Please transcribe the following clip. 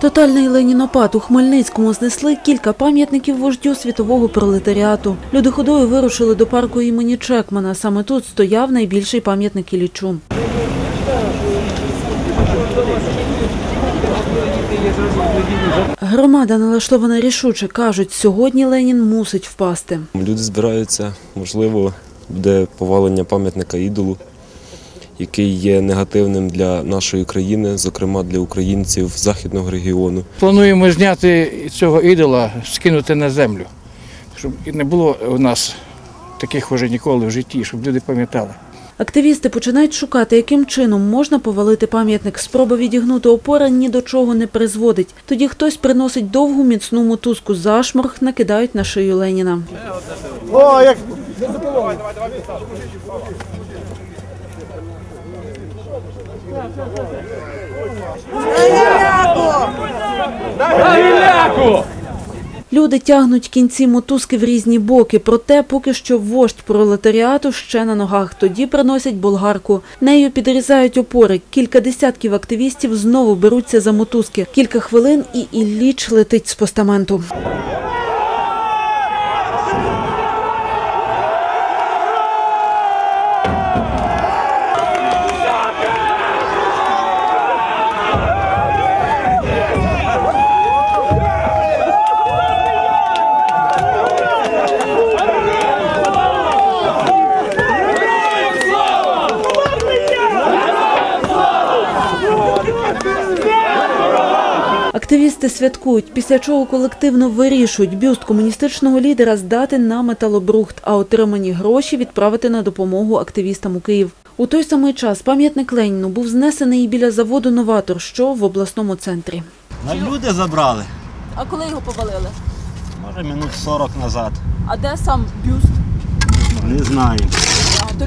Тотальний ленінопад у Хмельницькому знесли кілька пам'ятників вождю світового пролетаріату. Люди ходою вирушили до парку імені Чекмана. Саме тут стояв найбільший пам'ятник Іллічу. Громада налаштована рішуче. Кажуть, сьогодні Ленін мусить впасти. Люди збираються, можливо, буде повалення пам'ятника ідолу, який є негативним для нашої країни, зокрема для українців західного регіону. Плануємо зняти цього ідола, скинути на землю, щоб і не було у нас таких уже ніколи в житті, щоб люди пам'ятали. Активісти починають шукати, яким чином можна повалити пам'ятник. Спроба відігнути опора ні до чого не призводить. Тоді хтось приносить довгу міцну мотузку зашморг, накидають на шию Леніна. О, як Люди тягнуть кінці мотузки в різні боки, проте поки що вождь пролетаріату ще на ногах. Тоді приносять болгарку. Нею підрізають опори. Кілька десятків активістів знову беруться за мотузки. Кілька хвилин і Ілліч летить з постаменту. Активісти святкують, після чого колективно вирішують бюст комуністичного лідера здати на металобрухт, а отримані гроші відправити на допомогу активістам у Київ. У той самий час пам'ятник Леніну був знесений і біля заводу Новатор, що в обласному центрі. На люди забрали. А коли його повалили? Може минут 40 назад. А де сам бюст? Не знаю. А, то